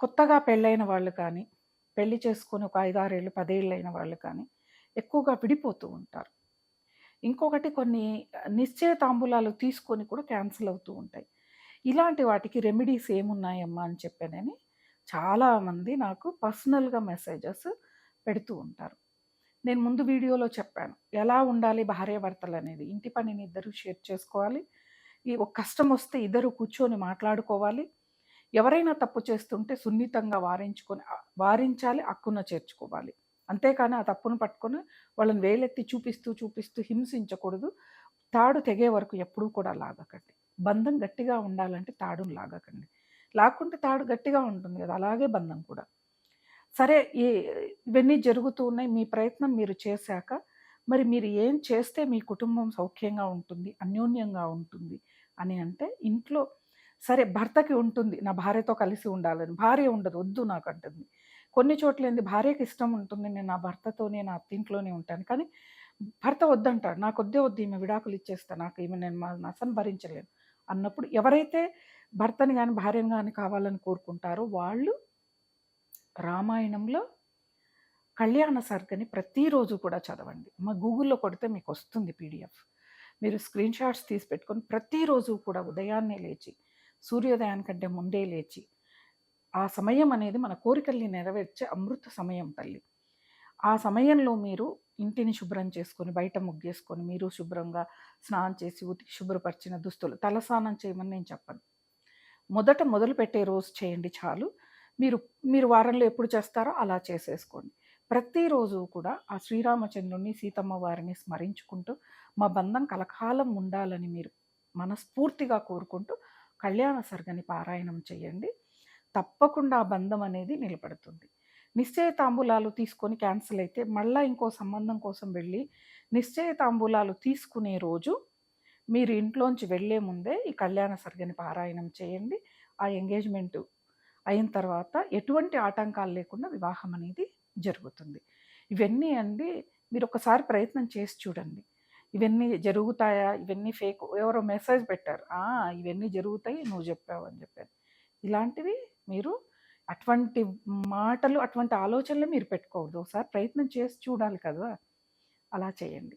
కొత్తగా పెళ్ళైన వాళ్ళు కానీ పెళ్ళి చేసుకొని ఒక ఐదారేళ్ళు పదేళ్ళు అయిన వాళ్ళు కానీ ఎక్కువగా విడిపోతూ ఉంటారు. ఇంకొకటి కొన్ని నిశ్చయ తాంబూలాలు తీసుకొని కూడా క్యాన్సిల్ అవుతూ ఉంటాయి. ఇలాంటి వాటికి రెమెడీస్ ఏమున్నాయమ్మా అని చెప్పానని చాలామంది నాకు పర్సనల్గా మెసేజెస్ పెడుతూ ఉంటారు. నేను ముందు వీడియోలో చెప్పాను. ఎలా ఉండాలి భార్యాభర్తలు అనేది? ఇంటి పనిని ఇద్దరు షేర్ చేసుకోవాలి. ఈ ఒక కష్టం వస్తే ఇద్దరు కూర్చొని మాట్లాడుకోవాలి. ఎవరైనా తప్పు చేస్తుంటే సున్నితంగా వారించుకొని వారించాలి అక్కున చేర్చుకోవాలి. అంతేకాని ఆ తప్పును పట్టుకొని వాళ్ళని వేలెత్తి చూపిస్తూ చూపిస్తూ హింసించకూడదు. తాడు తెగే వరకు ఎప్పుడూ కూడా లాగకండి. బంధం గట్టిగా ఉండాలంటే తాడును లాగకండి. లాక్కుంటే తాడు గట్టిగా ఉంటుంది కదా అలాగే బంధం కూడా. సరే ఈ ఇవన్నీ జరుగుతూ ఉన్నాయి. మీ ప్రయత్నం మీరు చేశాక మరి మీరు ఏం చేస్తే మీ కుటుంబం సౌఖ్యంగా ఉంటుంది అన్యోన్యంగా ఉంటుంది అని అంటే ఇంట్లో సరే భర్తకి ఉంటుంది. నా భార్యతో కలిసి ఉండాలని. భార్య ఉండదు వద్దు నాకు అంటుంది. కొన్ని చోట్ల ఏంది భార్యకి ఇష్టం ఉంటుంది. నేను నా భర్తతోనే నా అత్తింట్లోనే ఉంటాను. కానీ భర్త వద్దంటాడు. నాకు వద్దే వద్దు ఈమె విడాకులు ఇచ్చేస్తా. నాకు ఈమె నేను మా నసను భరించలేను అన్నప్పుడు ఎవరైతే భర్తని కానీ భార్యని కానీ కావాలని కోరుకుంటారో వాళ్ళు రామాయణంలో కళ్యాణ సర్గని ప్రతిరోజు కూడా చదవండి. మా గూగుల్లో కొడితే మీకు వస్తుంది పీడిఎఫ్. మీరు స్క్రీన్ షాట్స్ తీసి పెట్టుకొని ప్రతిరోజు కూడా ఉదయాన్నే లేచి సూర్యోదయానికంటే ముందే లేచి ఆ సమయం అనేది మన కోరికల్ని నెరవేర్చే అమృత సమయం తల్లి. ఆ సమయంలో మీరు ఇంటిని శుభ్రం చేసుకొని బయట ముగ్గేసుకొని మీరు శుభ్రంగా స్నానం చేసి ఉతికి శుభ్రపరిచిన దుస్తులు తలస్నానం చేయమని నేను చెప్పను. మొదట మొదలు పెట్టే రోజు చేయండి చాలు. మీరు మీరు వారంలో ఎప్పుడు చేస్తారో అలా చేసేసుకోండి. ప్రతిరోజు కూడా ఆ శ్రీరామచంద్రుని సీతమ్మ వారిని స్మరించుకుంటూ మా బంధం కలకాలం ఉండాలని మీరు మనస్ఫూర్తిగా కోరుకుంటూ కళ్యాణ సర్గని పారాయణం చేయండి. తప్పకుండా ఆ బంధం అనేది నిలబడుతుంది. నిశ్చయ తాంబూలాలు తీసుకొని క్యాన్సిల్ అయితే మళ్ళీ ఇంకో సంబంధం కోసం వెళ్ళి నిశ్చయ తాంబూలాలు తీసుకునే రోజు మీరు ఇంట్లోంచి వెళ్ళే ముందే ఈ కళ్యాణ సర్గని పారాయణం చేయండి. ఆ ఎంగేజ్మెంట్ అయిన తర్వాత ఎటువంటి ఆటంకాలు లేకుండా వివాహం అనేది జరుగుతుంది. ఇవన్నీ అండి. మీరు ఒకసారి ప్రయత్నం చేసి చూడండి. ఇవన్నీ జరుగుతాయా? ఇవన్నీ ఫేక్ ఎవరో మెసేజ్ పెట్టారు. ఇవన్నీ జరుగుతాయి నువ్వు చెప్పావు అని చెప్పాను ఇలాంటివి మీరు అటువంటి మాటలు అటువంటి ఆలోచనలు మీరు పెట్టుకోవద్దు. ఒకసారి ప్రయత్నం చేసి చూడాలి కదా! అలా చేయండి.